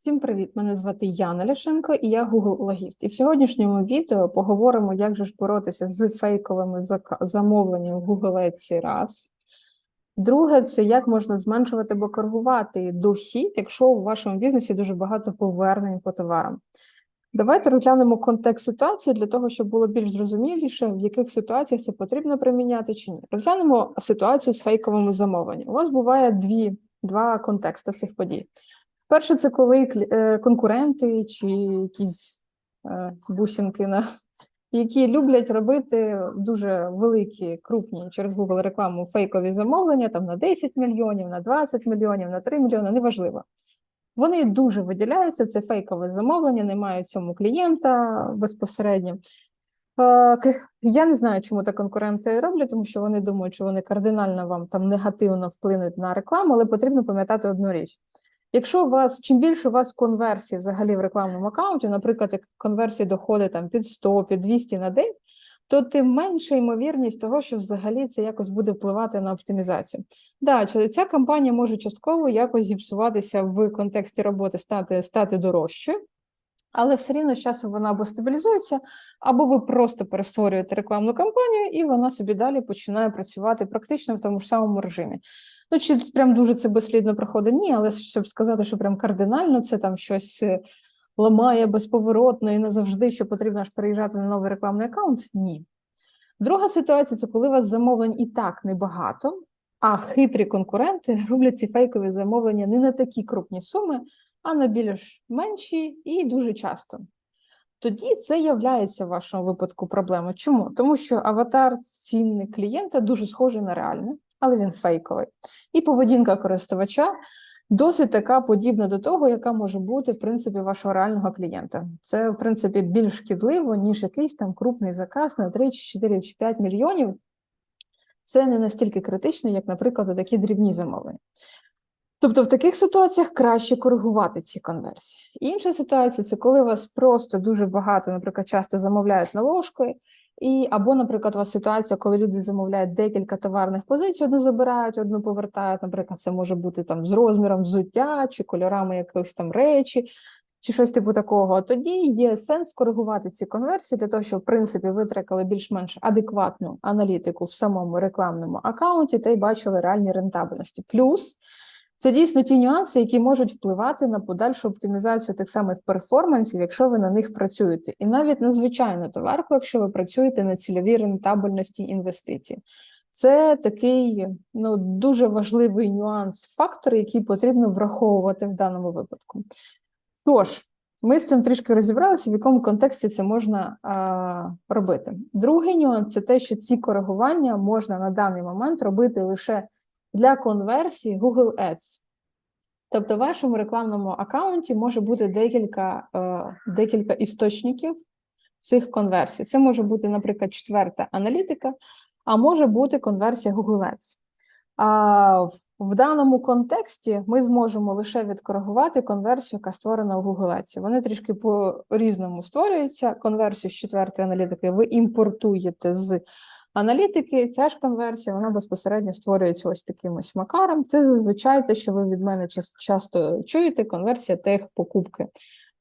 Всім привіт! Мене звати Яна Ляшенко і я Google логіст. І в сьогоднішньому відео поговоримо, як же ж боротися з фейковими замовленнями в Google Ads раз. Друге, це як можна зменшувати або коригувати дохід, якщо у вашому бізнесі дуже багато повернень по товарам. Давайте розглянемо контекст ситуації для того, щоб було більш зрозуміліше, в яких ситуаціях це потрібно приміняти чи ні. Розглянемо ситуацію з фейковими замовленнями. У вас буває дві, два контексти цих подій. Перше, це коли е, конкуренти чи якісь е, бусинки, на, які люблять робити дуже великі, крупні через Google рекламу фейкові замовлення там на 10 мільйонів, на 20 мільйонів, на 3 мільйони, неважливо. Вони дуже виділяються, це фейкове замовлення, немає в цьому клієнта безпосередньо. Е, Я не знаю, чому так конкуренти роблять, тому що вони думають, що вони кардинально вам там негативно вплинуть на рекламу, але потрібно пам'ятати одну річ. Якщо у вас чим більше у вас конверсій взагалі в рекламному аккаунті, наприклад, як конверсії доходить там під 100, під 200 на день, то тим менша ймовірність того, що взагалі це якось буде впливати на оптимізацію. Да, ця кампанія може частково якось зіпсуватися в контексті роботи, стати, стати дорожчою, але все рівно з часом вона або стабілізується, або ви просто перестворюєте рекламну кампанію, і вона собі далі починає працювати практично в тому ж самому режимі. Ну, чи прям дуже це безслідно проходить? Ні, але щоб сказати, що прям кардинально це там щось е, ламає безповоротно і назавжди, що потрібно аж переїжджати на новий рекламний аккаунт? Ні. Друга ситуація це коли у вас замовлень і так небагато, а хитрі конкуренти роблять ці фейкові замовлення не на такі крупні суми, а на більш менші і дуже часто. Тоді це являється в вашому випадку проблемою. Чому? Тому що аватар цінний клієнта дуже схожий на реальний, але він фейковий. І поведінка користувача досить така подібна до того, яка може бути в принципі вашого реального клієнта. Це в принципі більш шкідливо, ніж якийсь там крупний заказ на 3, чи 4 чи 5 мільйонів. Це не настільки критично, як, наприклад, такі дрібні замовлення. Тобто в таких ситуаціях краще коригувати ці конверсії. Інша ситуація це коли вас просто дуже багато, наприклад, часто замовляють наложкою, і або, наприклад, у вас ситуація, коли люди замовляють декілька товарних позицій, одну забирають, одну повертають. Наприклад, це може бути там з розміром взуття чи кольорами якихось там речі, чи щось типу такого. Тоді є сенс коригувати ці конверсії для того, щоб в принципі витракали більш-менш адекватну аналітику в самому рекламному аккаунті та й бачили реальні рентабельності. Плюс це дійсно ті нюанси, які можуть впливати на подальшу оптимізацію тих самих перформансів, якщо ви на них працюєте, і навіть на звичайну товарку, якщо ви працюєте на цільовій рентабельності інвестицій. Це такий ну дуже важливий нюанс, фактор, який потрібно враховувати в даному випадку. Тож, ми з цим трішки розібралися, в якому контексті це можна а, робити. Другий нюанс це те, що ці коригування можна на даний момент робити лише для конверсії Google Ads. Тобто, в вашому рекламному аккаунті може бути декілька, е, декілька істочників цих конверсій. Це може бути, наприклад, четверта аналітика, а може бути конверсія Google Ads. В даному контексті ми зможемо лише відкоригувати конверсію, яка створена в Google Ads. Вони трішки по-різному створюються. Конверсію з четвертої аналітики ви імпортуєте з аналітики. Ця ж конверсія вона безпосередньо створюється ось таким ось макаром. Це зазвичай те, що ви від мене час- часто чуєте, конверсія тег покупки.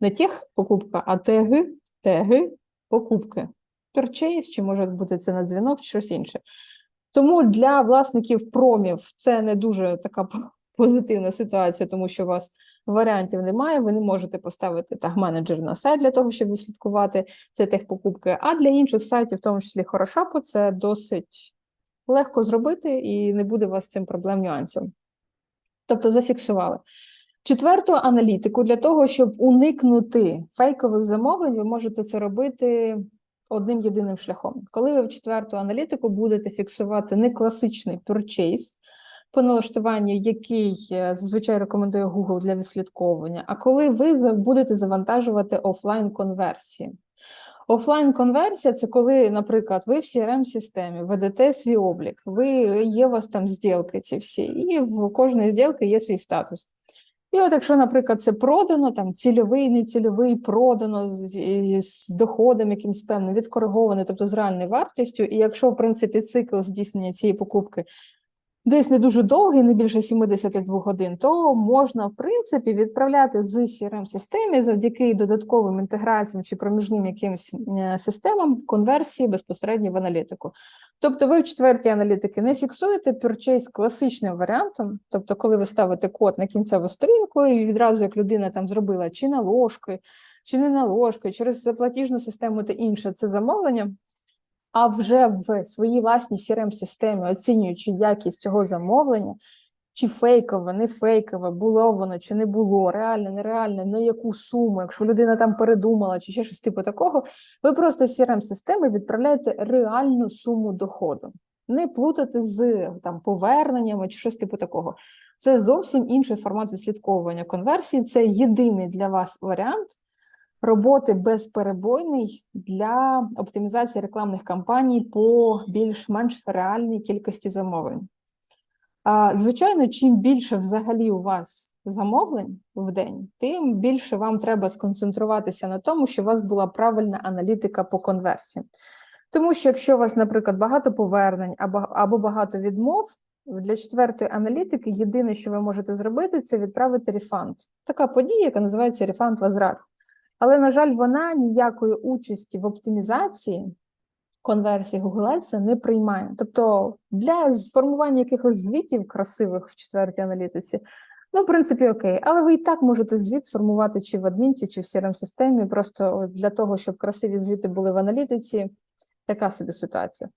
Не тех покупка, а теги, теги покупки. Purchase, чи може бути це на дзвінок, чи щось інше. Тому для власників промів це не дуже така позитивна ситуація, тому що у вас варіантів немає. Ви не можете поставити таг-менеджер на сайт для того, щоб відслідкувати це техпокупки. А для інших сайтів, в тому числі Хорошапу, це досить легко зробити і не буде у вас цим проблем нюансів. Тобто зафіксували. Четверту аналітику для того, щоб уникнути фейкових замовлень, ви можете це робити одним єдиним шляхом. Коли ви в четверту аналітику будете фіксувати не класичний purchase, по налаштуванню, який е, зазвичай рекомендує Google для відслідковування, а коли ви будете завантажувати офлайн конверсії. Офлайн конверсія це коли, наприклад, ви в crm системі ведете свій облік, ви є у вас там зділки ці всі, і в кожної зділки є свій статус. І от якщо, наприклад, це продано, там цільовий, нецільовий, продано з, з доходом якимсь певним, відкоригований, тобто з реальною вартістю, і якщо, в принципі, цикл здійснення цієї покупки десь не дуже довгий, не більше 72 годин, то можна, в принципі, відправляти з crm системі завдяки додатковим інтеграціям чи проміжним якимось е, системам конверсії безпосередньо в аналітику. Тобто, ви в четвертій аналітики не фіксуєте purchase класичним варіантом, тобто, коли ви ставите код на кінцеву сторінку, і відразу як людина там зробила чи наложки, чи не наложки, через платіжну систему та інше це замовлення. А вже в своїй власній crm системі оцінюючи якість цього замовлення, чи фейкове, не фейкове, було воно чи не було, реальне, нереальне, на яку суму, якщо людина там передумала, чи ще щось типу такого, ви просто з crm системи відправляєте реальну суму доходу. Не плутати з там поверненнями чи щось типу такого. Це зовсім інший формат відслідковування конверсії. Це єдиний для вас варіант роботи безперебойний для оптимізації рекламних кампаній по більш-менш реальній кількості замовлень. Звичайно, чим більше взагалі у вас замовлень в день, тим більше вам треба сконцентруватися на тому, що у вас була правильна аналітика по конверсії. Тому що, якщо у вас, наприклад, багато повернень або, багато відмов, для четвертої аналітики єдине, що ви можете зробити, це відправити рефанд. Така подія, яка називається рефанд возврат. Але, на жаль, вона ніякої участі в оптимізації конверсії Google Ads не приймає. Тобто для сформування якихось звітів красивих в четвертій аналітиці, ну, в принципі, окей, але ви і так можете звіт сформувати чи в адмінці, чи в crm системі просто для того, щоб красиві звіти були в аналітиці, така собі ситуація.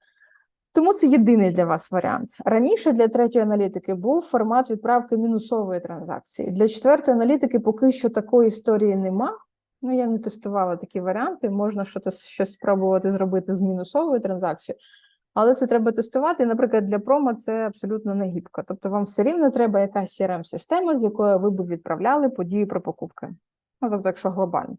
Тому це єдиний для вас варіант. Раніше для третьої аналітики був формат відправки мінусової транзакції. Для четвертої аналітики поки що такої історії нема. Ну, я не тестувала такі варіанти, можна щось, щось спробувати зробити з мінусовою транзакцією, але це треба тестувати. Наприклад, для промо це абсолютно не гібко. Тобто, вам все рівно треба якась crm система з якою ви б відправляли події про покупки. Ну, тобто, якщо глобально.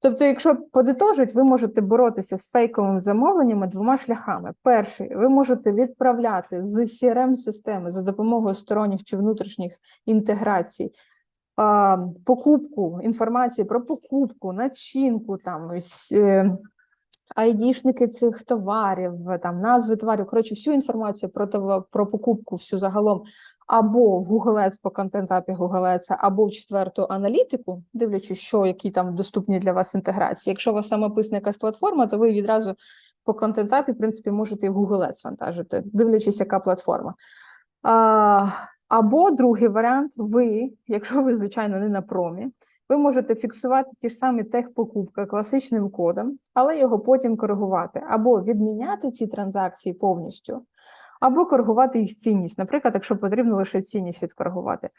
Тобто, якщо подитожить, ви можете боротися з фейковими замовленнями двома шляхами. Перший, ви можете відправляти з crm системи за допомогою сторонніх чи внутрішніх інтеграцій покупку інформації про покупку, начинку, там ось, е, айдішники цих товарів, там назви товарів, коротше, всю інформацію про про покупку, всю загалом, або в Google Ads по контент-апі Google Ads, або в четверту аналітику, дивлячись, що які там доступні для вас інтеграції. Якщо у вас самописна якась платформа, то ви відразу по контент-апі, в принципі, можете і в Google Ads вантажити, дивлячись, яка платформа. Або другий варіант, ви, якщо ви, звичайно, не на промі, ви можете фіксувати ті ж самі техпокупки класичним кодом, але його потім коригувати, або відміняти ці транзакції повністю, або коригувати їх цінність. Наприклад, якщо потрібно лише цінність відкоригувати.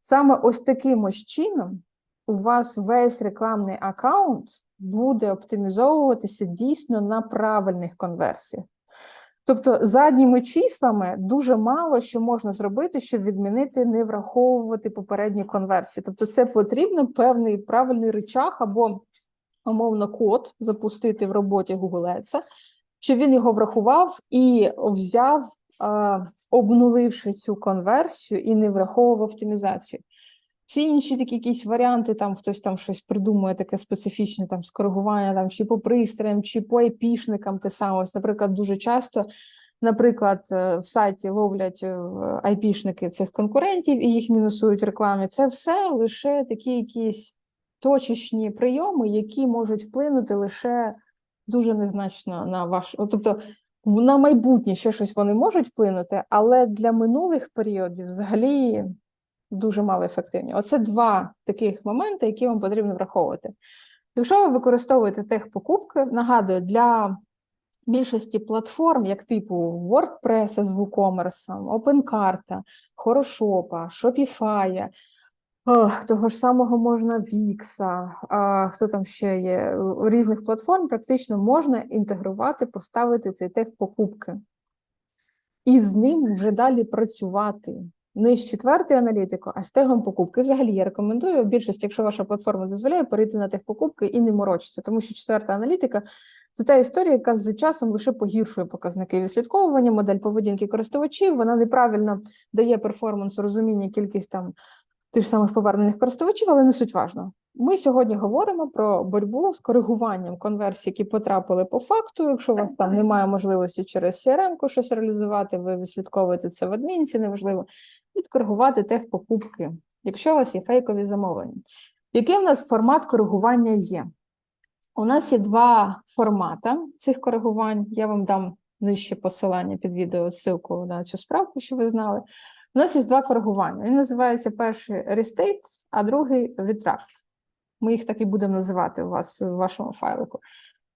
Саме ось таким ось чином у вас весь рекламний аккаунт буде оптимізовуватися дійсно на правильних конверсіях. Тобто задніми числами дуже мало що можна зробити, щоб відмінити, не враховувати попередні конверсії. Тобто, це потрібно певний правильний речах або умовно код запустити в роботі Google Ads, щоб він його врахував і взяв, обнуливши цю конверсію і не враховував оптимізацію. Всі інші такі якісь варіанти, там хтось там щось придумує, таке специфічне там скоригування там чи по пристроям, чи по епішникам, те саме. Ось, наприклад, дуже часто, наприклад, е, в сайті ловлять е, айпішники цих конкурентів і їх мінусують в рекламі. Це все лише такі якісь точечні прийоми, які можуть вплинути лише дуже незначно на ваш. Тобто на майбутнє ще щось вони можуть вплинути, але для минулих періодів взагалі дуже мало ефективні. Оце два таких моменти, які вам потрібно враховувати. Якщо ви використовуєте техпокупки, нагадую, для більшості платформ, як типу WordPress з WooCommerce, OpenCart, Хорошопа, Shopify, того ж самого можна Wix, хто там ще є, різних платформ практично можна інтегрувати, поставити цей тех покупки. І з ним вже далі працювати не з четвертою аналітикою, а з тегом покупки. Взагалі я рекомендую більшість, якщо ваша платформа дозволяє, перейти на тех покупки і не морочитися, тому що четверта аналітика це та історія, яка з часом лише погіршує показники відслідковування, модель поведінки користувачів. Вона неправильно дає перформанс, розуміння, кількість там тих самих повернених користувачів, але не суть важно. Ми сьогодні говоримо про боротьбу з коригуванням конверсій, які потрапили по факту. Якщо у вас там немає можливості через CRM щось реалізувати, ви відслідковуєте це в адмінці, неважливо, відкоригувати техпокупки, якщо у вас є фейкові замовлення. Який в нас формат коригування є? У нас є два формати цих коригувань. Я вам дам нижче посилання під відео ссылку на цю справку, що ви знали. У нас є два коригування. Він називається перший Restate, а другий Retract. Ми їх так і будемо називати у вас в вашому файлику.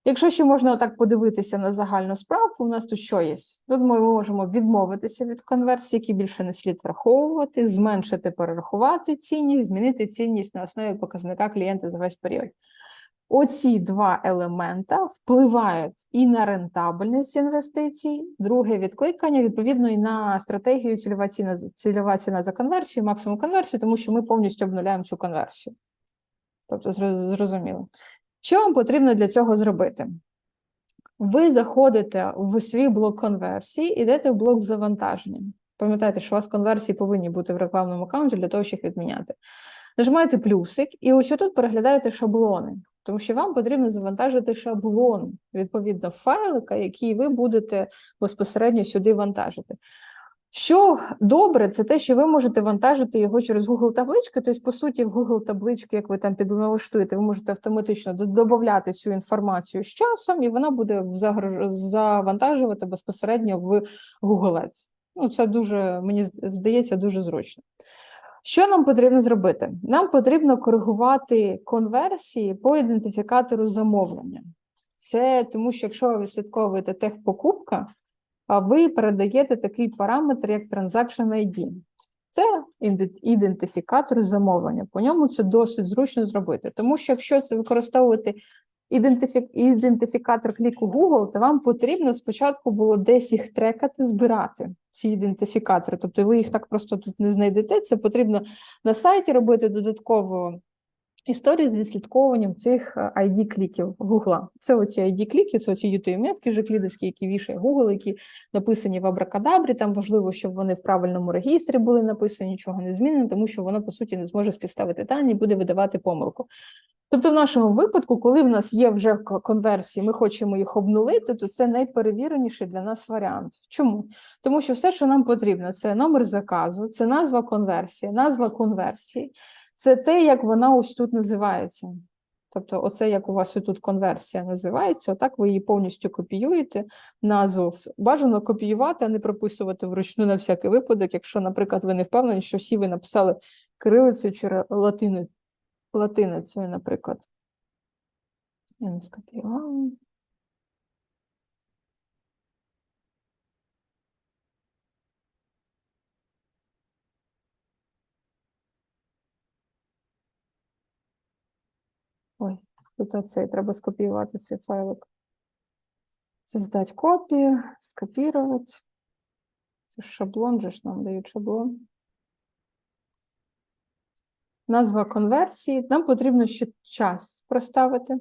Якщо ще можна отак подивитися на загальну справку, у нас тут що є? Тут ми можемо відмовитися від конверсій, які більше не слід враховувати, зменшити, перерахувати цінність, змінити цінність на основі показника клієнта за весь період. Оці два елемента впливають і на рентабельність інвестицій, друге відкликання, відповідно, і на стратегію цільова ціна, цільова ціна за конверсію, максимум конверсію, тому що ми повністю обнуляємо цю конверсію. Тобто, зрозуміло. Що вам потрібно для цього зробити? Ви заходите в свій блок конверсії, йдете в блок завантаження. Пам'ятайте, що у вас конверсії повинні бути в рекламному аккаунті для того, щоб їх відміняти. Нажимаєте плюсик, і ось тут переглядаєте шаблони, тому що вам потрібно завантажити шаблон відповідно файлика, який ви будете безпосередньо сюди вантажити. Що добре, це те, що ви можете вантажити його через Google таблички. Тобто, по суті, в Google таблички, як ви там підналаштуєте, ви можете автоматично до- додати цю інформацію з часом, і вона буде завантажувати безпосередньо в Google Ads. Ну, це дуже, мені здається, дуже зручно. Що нам потрібно зробити? Нам потрібно коригувати конверсії по ідентифікатору замовлення. Це тому, що якщо ви відслідковуєте техпокупка, ви передаєте такий параметр, як Transaction ID. Це ідентифікатор замовлення. По ньому це досить зручно зробити. Тому що якщо це використовувати ідентифі- ідентифікатор кліку Google, то вам потрібно спочатку було десь їх трекати, збирати ці ідентифікатори. Тобто ви їх так просто тут не знайдете. Це потрібно на сайті робити додатково історії з відслідковуванням цих е, ID-кліків Google. Це оці ID-кліки, це оці UTM-метки жиклідовські, які вішає Google, які написані в Абракадабрі. Там важливо, щоб вони в правильному регістрі були написані, нічого не змінено, тому що воно, по суті, не зможе співставити дані і буде видавати помилку. Тобто, в нашому випадку, коли в нас є вже конверсії, ми хочемо їх обнулити, то це найперевіреніший для нас варіант. Чому? Тому що все, що нам потрібно, це номер заказу, це назва конверсії, назва конверсії, це те, як вона ось тут називається. Тобто, оце як у вас тут конверсія називається, отак ви її повністю копіюєте. Назву бажано копіювати, а не прописувати вручну на всякий випадок, якщо, наприклад, ви не впевнені, що всі ви написали кирилицею чи латини, латиницею, наприклад. Я не скопіювала. Ой, тут цей треба скопіювати цей файлик. Создать копію, скопірувати. Це ж шаблон, же ж нам дають шаблон. Назва конверсії. Нам потрібно ще час проставити.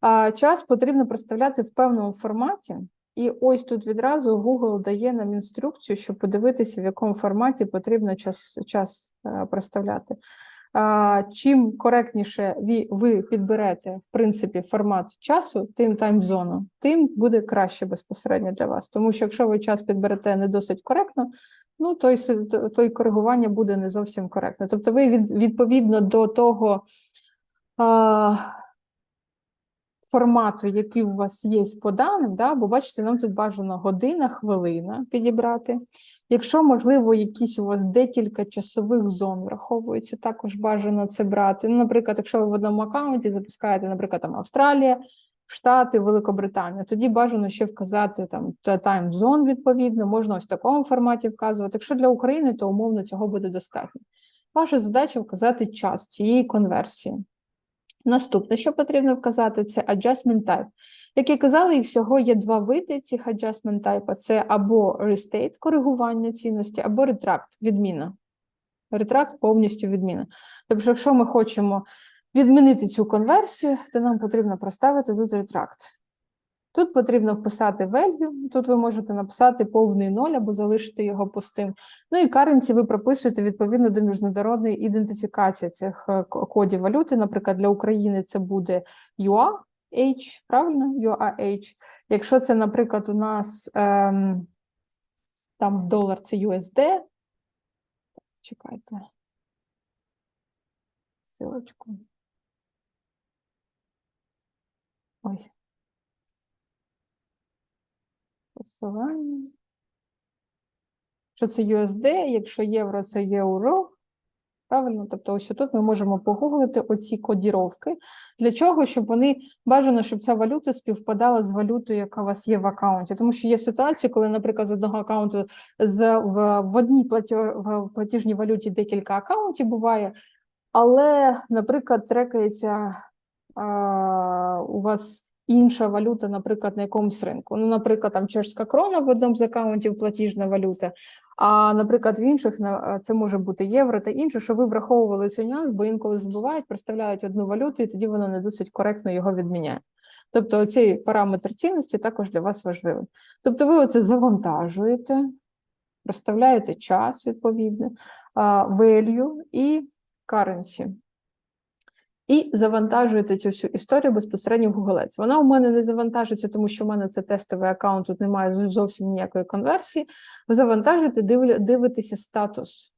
А час потрібно проставляти в певному форматі. І ось тут відразу Google дає нам інструкцію, щоб подивитися, в якому форматі потрібно час, час е, проставляти. Чим коректніше ви, підберете, в принципі, формат часу, тим таймзону, тим буде краще безпосередньо для вас. Тому що якщо ви час підберете не досить коректно, ну то й, то- й коригування буде не зовсім коректне. Тобто ви від, відповідно до того формату, який у вас є по даним, да, бо бачите, нам тут бажано година, хвилина підібрати. Якщо, можливо, якісь у вас декілька часових зон враховуються, також бажано це брати. Ну, наприклад, якщо ви в одному аккаунті запускаєте, наприклад, там Австралія, Штати, Великобританія, тоді бажано ще вказати там тайм-зон відповідно, можна ось в такому форматі вказувати. Якщо для України, то умовно цього буде достатньо. Ваша задача вказати час цієї конверсії. Наступне, що потрібно вказати, це adjustment type. Як я казала, їх всього є два види цих adjustment type. Це або restate, коригування цінності, або retract, відміна. Retract повністю відміна. Тобто, якщо ми хочемо відмінити цю конверсію, то нам потрібно проставити тут retract. Тут потрібно вписати value, тут ви можете написати повний ноль або залишити його пустим. Ну і currency ви прописуєте відповідно до міжнародної ідентифікації цих е, кодів валюти. Наприклад, для України це буде UAH, правильно? UAH. Якщо це, наприклад, у нас ем, там долар це USD. Чекайте. Силочку. Ой. Посилання. Що це USD, якщо євро це євро. Правильно, тобто ось тут ми можемо погуглити оці кодіровки. Для чого? Щоб вони бажано, щоб ця валюта співпадала з валютою, яка у вас є в аккаунті. Тому що є ситуації, коли, наприклад, з одного аккаунту з в, в одній платьо, в платіжній валюті декілька аккаунтів буває, але, наприклад, трекається а, у вас інша валюта, наприклад, на якомусь ринку. Ну, наприклад, там чешська крона в одному з аккаунтів платіжна валюта. А, наприклад, в інших це може бути євро та інше, що ви враховували цей нюанс, бо інколи забувають, представляють одну валюту, і тоді вона не досить коректно його відміняє. Тобто, цей параметр цінності також для вас важливий. Тобто, ви оце завантажуєте, розставляєте час відповідно, value і currency. І завантажуєте цю всю історію безпосередньо в Google Вона у мене не завантажиться, тому що в мене це тестовий аккаунт, тут немає зовсім ніякої конверсії. Ви завантажуєте, дивитеся статус.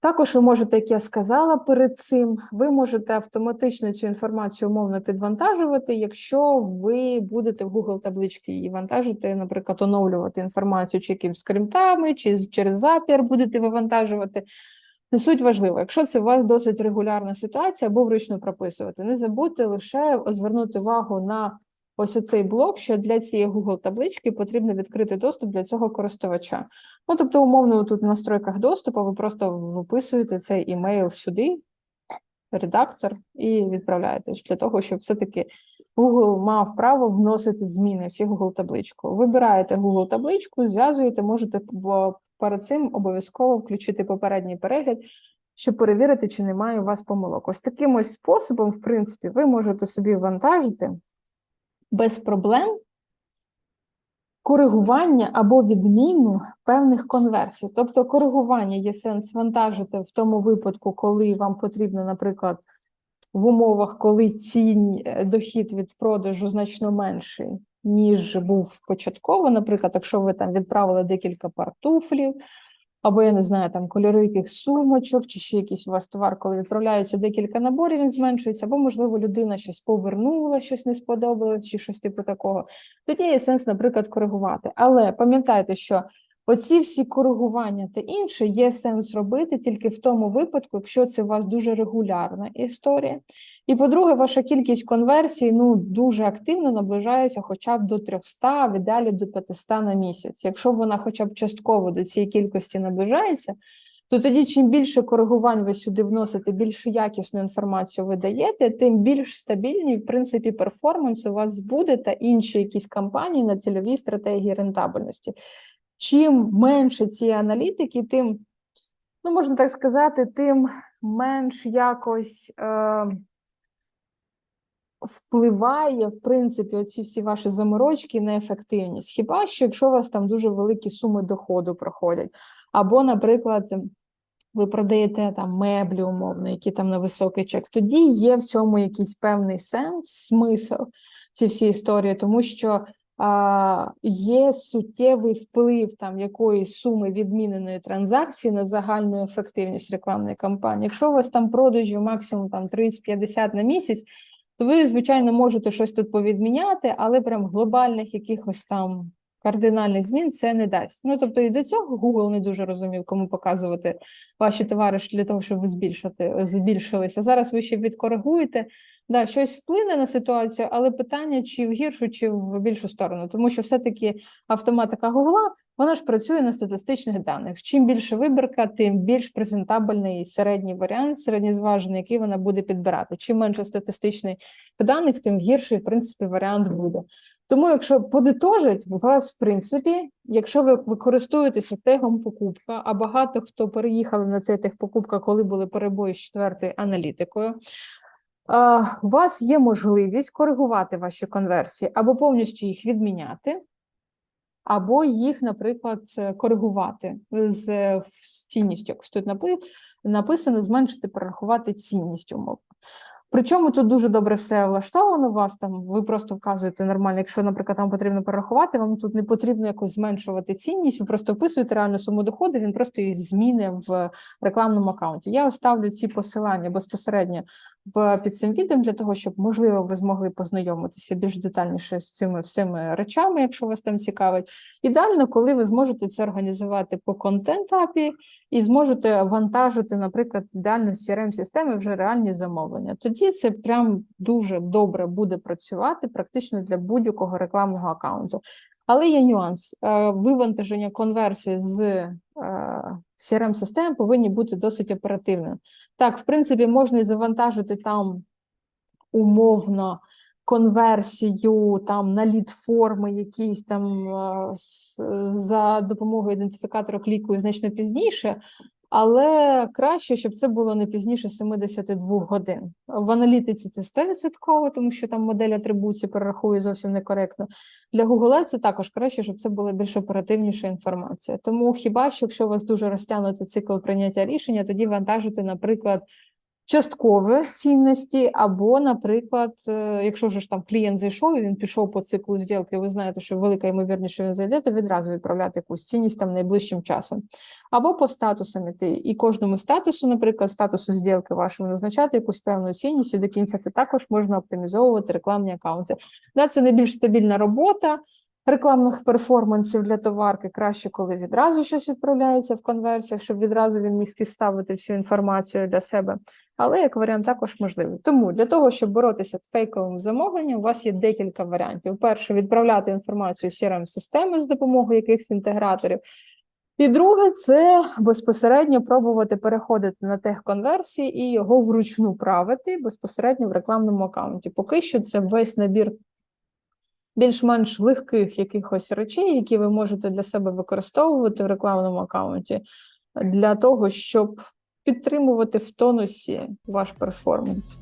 Також ви можете, як я сказала перед цим, ви можете автоматично цю інформацію умовно підвантажувати, якщо ви будете в Google таблички її вантажити, наприклад, оновлювати інформацію чи якимсь скриптами, чи через Zapier будете вивантажувати. Не суть важливо, якщо це у вас досить регулярна ситуація, або вручну прописувати. Не забудьте лише звернути увагу на ось оцей блок, що для цієї Google таблички потрібно відкрити доступ для цього користувача. Ну, тобто, умовно, тут в настройках доступу ви просто виписуєте цей імейл сюди, редактор, і відправляєте для того, щоб все-таки Google мав право вносити зміни всі Google табличку. Вибираєте Google табличку, зв'язуєте, можете перед цим обов'язково включити попередній перегляд, щоб перевірити, чи немає у вас помилок. Ось таким ось способом, в принципі, ви можете собі вантажити без проблем коригування або відміну певних конверсій. Тобто, коригування є сенс вантажити в тому випадку, коли вам потрібно, наприклад, в умовах, коли цінь е, дохід від продажу значно менший, ніж був початково. Наприклад, якщо ви там відправили декілька пар туфлів, або я не знаю, там кольори яких сумочок, чи ще якийсь у вас товар, коли відправляється декілька наборів, він зменшується, або, можливо, людина щось повернула, щось не сподобалось, чи щось типу такого. Тоді є сенс, наприклад, коригувати. Але пам'ятайте, що оці всі коригування та інше є сенс робити тільки в тому випадку, якщо це у вас дуже регулярна історія. І по-друге, ваша кількість конверсій ну дуже активно наближається хоча б до 300, а в ідеалі до 500 на місяць. Якщо вона хоча б частково до цієї кількості наближається, то тоді чим більше коригувань ви сюди вносите, більш якісну інформацію ви даєте, тим більш стабільні, в принципі, перформанс у вас буде та інші якісь кампанії на цільовій стратегії рентабельності. Чим менше ці аналітики, тим, ну можна так сказати, тим менш якось. Е- впливає, в принципі, оці всі ваші заморочки на ефективність. Хіба що якщо у вас там дуже великі суми доходу проходять, або, наприклад, ви продаєте там меблі умовно, які там на високий чек, тоді є в цьому якийсь певний сенс, смисл ці всі історії, тому що є суттєвий вплив там якоїсь суми відміненої транзакції на загальну ефективність рекламної кампанії. Якщо у вас там продажі максимум там 30-50 на місяць, то ви, звичайно, можете щось тут повідміняти, але прям глобальних якихось там кардинальних змін це не дасть. Ну тобто і до цього Google не дуже розумів, кому показувати ваші товари для того, щоб ви збільшити, збільшилися. Зараз ви ще відкоригуєте. Да, щось вплине на ситуацію, але питання чи в гіршу, чи в більшу сторону, тому що все-таки автоматика Google, вона ж працює на статистичних даних. Чим більше вибірка, тим більш презентабельний середній варіант, середньозважений, який вона буде підбирати. Чим менше статистичних даних, тим гірший, в принципі, варіант буде. Тому, якщо подитожить, у вас, в принципі, якщо ви використовуєтеся тегом покупка, а багато хто переїхали на цей тег покупка, коли були перебої з четвертою аналітикою. У вас є можливість коригувати ваші конверсії або повністю їх відміняти, або їх, наприклад, е, коригувати з е, з цінністю. Якось тут написано зменшити, перерахувати цінність умов. Причому тут дуже добре все влаштовано вас. Там ви просто вказуєте нормально. Якщо, наприклад, вам потрібно перерахувати, вам тут не потрібно якось зменшувати цінність. Ви просто вписуєте реальну суму доходу, він просто її зміни в рекламному аккаунті. Я оставлю ці посилання безпосередньо під цим відео для того, щоб можливо ви змогли познайомитися більш детальніше з цими всіми речами, якщо вас там цікавить. Ідеально, коли ви зможете це організувати по контент-апі і зможете вантажити, наприклад, ідеально з crm системи вже реальні замовлення. Тоді це прям дуже добре буде працювати практично для будь-якого рекламного аккаунту. Але є нюанс. Е, Вивантаження конверсії з crm систем повинні бути досить оперативними. Так, в принципі, можна і завантажити там умовно конверсію там на лід форми якісь там е, за допомогою ідентифікатора кліку значно пізніше, але краще, щоб це було не пізніше 72 годин. В аналітиці це 100%, тому що там модель атрибуції перерахує зовсім некоректно. Для Google це також краще, щоб це була більш оперативніша інформація. Тому хіба що, якщо у вас дуже розтягнути цикл прийняття рішення, тоді вантажити, наприклад, часткові цінності, або, наприклад, е, якщо ж там клієнт зайшов і він пішов по циклу зділки, ви знаєте, що велика ймовірність, що він зайде, то відразу відправляти якусь цінність там найближчим часом. Або по статусам іти. І кожному статусу, наприклад, статусу зділки вашому назначати якусь певну цінність, і до кінця це також можна оптимізовувати рекламні аккаунти. Да, це найбільш стабільна робота. Рекламних перформансів для товарки краще, коли відразу щось відправляється в конверсіях, щоб відразу він міг співставити всю інформацію для себе. Але як варіант також можливий. Тому для того, щоб боротися з фейковим замовленням, у вас є декілька варіантів. Перше, відправляти інформацію з crm системи з допомогою якихось інтеграторів. І друге, це безпосередньо пробувати переходити на техконверсії і його вручну правити безпосередньо в рекламному аккаунті. Поки що це весь набір більш-менш легких якихось речей, які ви можете для себе використовувати в рекламному аккаунті, для того, щоб підтримувати в тонусі ваш перформанс.